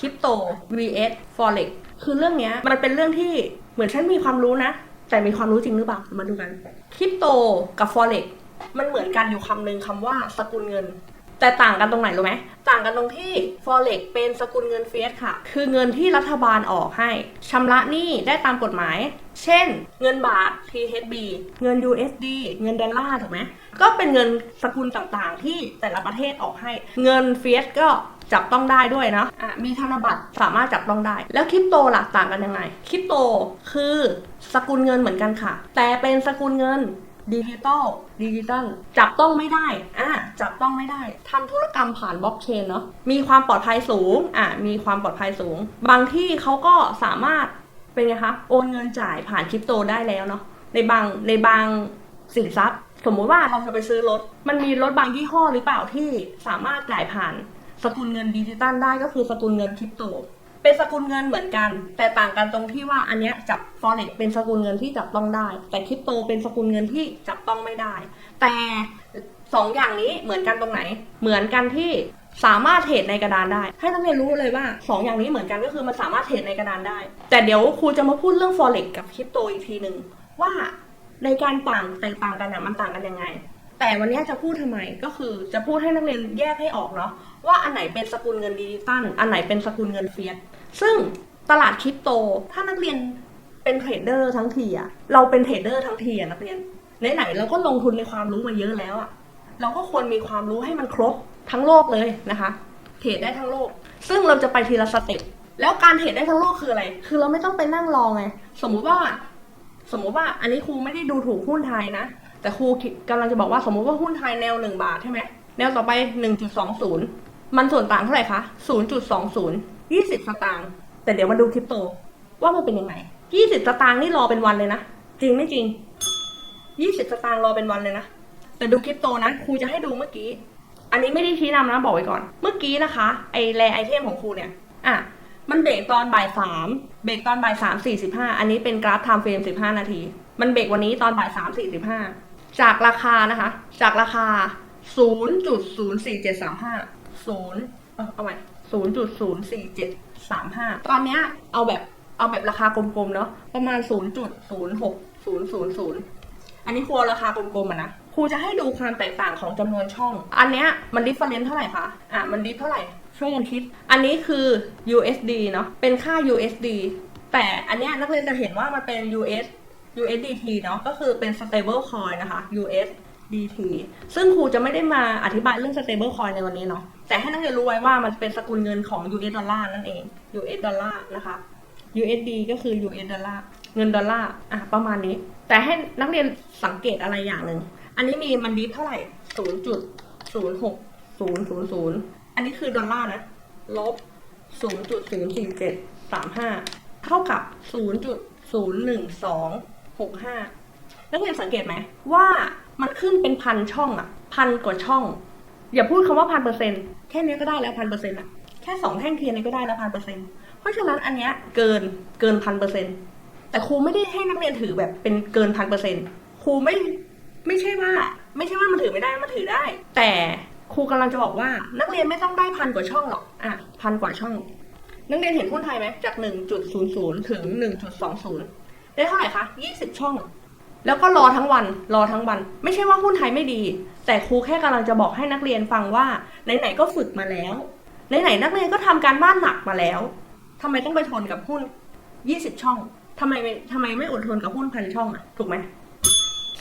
คริปโต vs forex คือเรื่องเนี้ยมันเป็นเรื่องที่เหมือนฉันมีความรู้นะ แต่มีความรู้จริงหรือเปล่ามาดูกันคริปโตกับ forex มันเหมือนกันอยู่คำหนึ่งคำว่าสกุลเงิน แต่ต่างกันตรงไหนรู้ไหมต่างกันตรงที่ forex เป็นสกุลเงินเฟียสค่ะ คือเงินที่รัฐบาลออกให้ชำระหนี้ได้ตามกฎหมาย เช่น เงินบาท THB เงิน USD เงินดอลลาร์ถูกไหมก็เป็นเงินสกุลต่างๆ ที่แต่ละประเทศออกให้ เงินเฟียสก็ จับต้องได้ด้วยเนาะอะมีธนบัตรสามารถจับต้องได้ แล้วคริปโตล่ะต่างกันยังไง คริปโตคือสกุลเงินเหมือนกันค่ะ แต่เป็นสกุลเงินดิจิตอลดิจิตอลจับต้องไม่ได้ อะจับต้องไม่ได้ทำธุรกรรมผ่านบล็อกเชนเนาะ มีความปลอดภัยสูง อะมีความปลอดภัยสูง บางที่เขาก็สามารถเป็นไงคะ โอนเงินจ่ายผ่านคริปโตได้แล้วเนาะ ในบาง ในบางสินทรัพย์ สมมุติว่าเราจะไปซื้อรถ มันมีรถบางยี่ห้อหรือเปล่าที่สามารถจ่ายผ่าน สกุลเงินดิจิตอลได้ก็คือสกุลเงินคริปโต เป็นสกุลเงินเหมือนกัน แต่ต่างกันตรงที่ว่าอันเนี้ยจับ forex เป็นสกุลเงินที่จับต้องได้ แต่คริปโตเป็นสกุลเงินที่จับต้องไม่ได้ แต่สองอย่างนี้เหมือนกันตรงไหน เหมือนกันที่สามารถเทรดในกระดานได้ ให้นักเรียนรู้เลยว่าสองอย่างนี้เหมือนกันก็คือมันสามารถเทรดในกระดานได้ แต่เดี๋ยวครูจะมาพูดเรื่อง forex กับคริปโตอีกทีหนึ่งว่าในการต่างแตกต่างกันเนี่ยมันต่างกันยังไง แต่วันนี้จะพูดทำไมก็คือจะพูดให้นักเรียนแยกให้ออกเนาะว่าอันไหนเป็นสกุลเงินดิจิตอลอันไหนเป็นสกุลเงินเฟียสซึ่งตลาดคริปโต ถ้านักเรียนเป็นเทรดเดอร์ทั้งทีอะเราเป็นเทรดเดอร์ทั้งทีอะนักเรียนไหนๆเราก็ลงทุนในความรู้มาเยอะแล้วอะเราก็ควรมีความรู้ให้มันครบทั้งโลกเลยนะคะเทรดได้ทั้งโลก ซึ่งเราจะไปทีละสเต็ปแล้วการเทรดได้ทั้งโลกคืออะไร คือเราไม่ต้องไปนั่งรอไง สมมุติว่า สมมุติว่าอันนี้ครูไม่ได้ดูถูกหุ้นไทยนะ แต่ครูกำลังจะบอกว่าสมมุติว่าหุ้นไทยแนวหนึ่งบาทใช่ไหมแนวต่อไปหนึ่งจุดสองศูนย์มันส่วนต่างเท่าไหร่คะศูนย์จุดสองศูนย์ยี่สิบสตางค์แต่เดี๋ยวมาดูคริปโต ว่ามันเป็นยังไงยี่สิบสตางค์นี่รอเป็นวันเลยนะ จริงไม่จริงยี่สิบสตางค์รอเป็นวันเลยนะ แต่ดูคริปโตนะครูจะให้ดูเมื่อกี้ อันนี้ไม่ได้ชี้นำนะบอกไว้ก่อน เมื่อกี้นะคะ ไอแรไอเทมของครูเนี่ยอะมันเบรกตอนบ่ายสามเบรกตอนบ่ายสามสี่สิบห้าอันนี้เป็นกราฟไทม์เฟรมสิบห้านาที มันเบรกวันนี้ตอนบ่ายสามสี่สิบห้า จากราคานะคะ จากราคาศูนย์จุดศูนย์สี่เจ็ดสามห้าเอาใหม่ศูนย์จุดศูนย์สี่เจ็ดสามห้าตอนเนี้ยเอาแบบเอาแบบราคากลมๆเนาะประมาณศูนย์จุดศูนย์หกศูนย์ศูนย์ศูนย์อันนี้ครูเอาราคากลมๆอะนะครูจะให้ดูความแตกต่างของจำนวนช่อง อันเนี้ยมันดิฟเฟอเรนซ์เท่าไหร่คะ อะ มันดิฟเท่าไหร่ ช่วยกันคิด อันนี้คือ USD เนาะ เป็นค่า USD แต่อันเนี้ยนักเรียนจะเห็นว่ามันเป็น US USDT เนาะก็คือเป็น stable coin นะคะ USDT ซึ่งครูจะไม่ได้มาอธิบายเรื่อง stable coin ในวันนี้เนาะแต่ให้นักเรียนรู้ไว้ว่ามันเป็นสกุลเงินของ US ดอลลาร์นั่นเอง US ดอลลาร์นะคะ USD ก็คือ US ดอลลาร์เงินดอลลาร์อะประมาณนี้ แต่ให้นักเรียนสังเกตอะไรอย่างหนึ่งอันนี้มีมันดิฟเท่าไหร่0.06000อันนี้คือดอลลาร์นะลบ0.04735เท่ากับ0.01265นั กเรียนสังเกตไหมว่ามันขึ้นเป็นพันช่องอะพันกว่าช่อง อย่าพูดคำว่าพันเปอร์เซ็นต์แค่นี้ก็ได้แล้วพันเปอร์เซ็นต์อะแค่สองแท่งเทียนนี้ก็ได้แล้วพันเปอร์เซ็นต์เพราะฉะนั้นอันเนี้ยเกินเกินพันเปอร์เซ็นต์แต่ครูไม่ได้ให้นักเรียนถือแบบเป็นเกินพันเปอร์เซ็นต์ครูไม่ไม่ใช่ว่า ไม่ใช่ว่ามันถือไม่ได้มันถือได้ แต่ครูกำลังจะบอกว่านักเรียนไม่ต้องได้พันกว่าช่องหรอกอะพันกว่าช่อง นักเรียนเห็นหุ้นไทยไหมจาก 1.00 ถึง 1.20 ได้เท่าไหร่คะ20 ช่อง แล้วก็รอทั้งวันรอทั้งวัน ไม่ใช่ว่าหุ้นไทยไม่ดี แต่ครูแค่กำลังจะบอกให้นักเรียนฟังว่าไหนๆก็ฝึกมาแล้วไหนๆนักเรียนก็ทำการบ้านหนักมาแล้วทำไมต้องไปทนกับหุ้น 20 ช่องทำไมไม่ทำไมไม่อดทนกับหุ้นพันช่องอะถูกไหม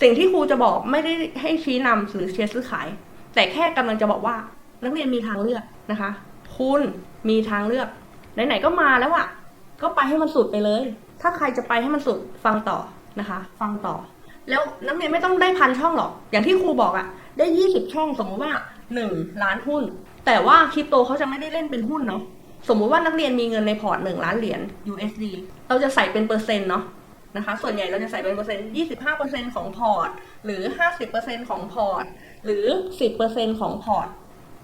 สิ่งที่ครูจะบอกไม่ได้ให้ชี้นำหรือเชียร์ซื้อขาย แต่แค่กำลังจะบอกว่า นักเรียนมีทางเลือกนะคะ คุณมีทางเลือก ไหนๆก็มาแล้วอะก็ไปให้มันสุดไปเลย ถ้าใครจะไปให้มันสุดฟังต่อนะคะ ฟังต่อ แล้วนักเรียนไม่ต้องได้พันช่องหรอก อย่างที่ครูบอกอะได้ยี่สิบช่องสมมติว่าหนึ่งล้านหุ้น แต่ว่าคริปโตเขาจะไม่ได้เล่นเป็นหุ้นเนาะสมมุติว่านักเรียนมีเงินในพอร์ตหนึ่งล้านเหรียญ USD เราจะใส่เป็นเปอร์เซ็นต์เนาะนะคะ ส่วนใหญ่เราจะใส่เป็นเปอร์เซ็นต์25เปอร์เซ็นต์ของพอร์ต หรือ50เปอร์เซ็นต์ของพอร์ต หรือ10เปอร์เซ็นต์ของพอร์ต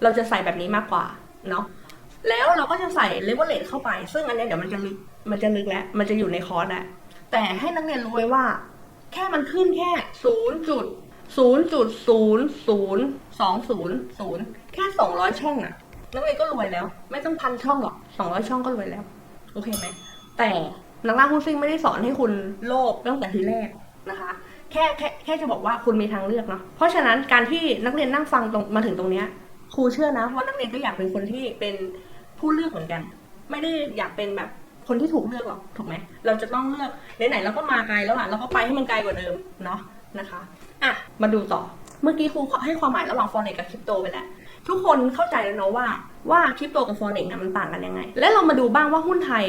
เราจะใส่แบบนี้มากกว่าเนาะ แล้วเราก็จะใส่เลเวลเลทเข้าไป ซึ่งอันเนี้ยเดี๋ยวมันจะลึกมันจะลึกแล้วมันจะอยู่ในคอร์สแหละแต่ให้นักเรียนรู้ไว้ว่า แค่มันขึ้นแค่ศูนย์จุดศูนย์จุดศูนย์ศูนย์สองศูนย์ศูนย์แค่สองร้อยช่องอะนักเรียนก็รวยแล้ว ไม่ต้องพันช่องหรอกสองร้อยช่องก็รวยแล้ว โอเคไหมแต่นักล่าหุ้นซิ่งไม่ได้สอนให้คุณโลภตั้งแต่ทีแรกนะคะ แค่แค่แค่จะบอกว่าคุณมีทางเลือกเนาะเพราะฉะนั้นการที่นักเรียนนั่งฟังตรงมาถึงตรงเนี้ยครูเชื่อนะว่านักเรียนก็อยากเป็นคนที่เป็น ผู้เลือกเหมือนกัน ไม่ได้อยากเป็นแบบคนที่ถูกเลือกหรอกถูกไหมเราจะต้องเลือกไหนๆเราก็มาไกลแล้วอะเราก็ไปให้มันไกลกว่าเดิมเนาะนะคะอะมาดูต่อเมื่อกี้ครูให้ความหมายระหว่างฟอเร็กกับคริปโตไปแล้วทุกคนเข้าใจแล้วเนาะว่าว่าคริปโตกับฟอเร็กเนี่ยมันต่างกันยังไง และเรามาดูบ้างว่าหุ้นไทย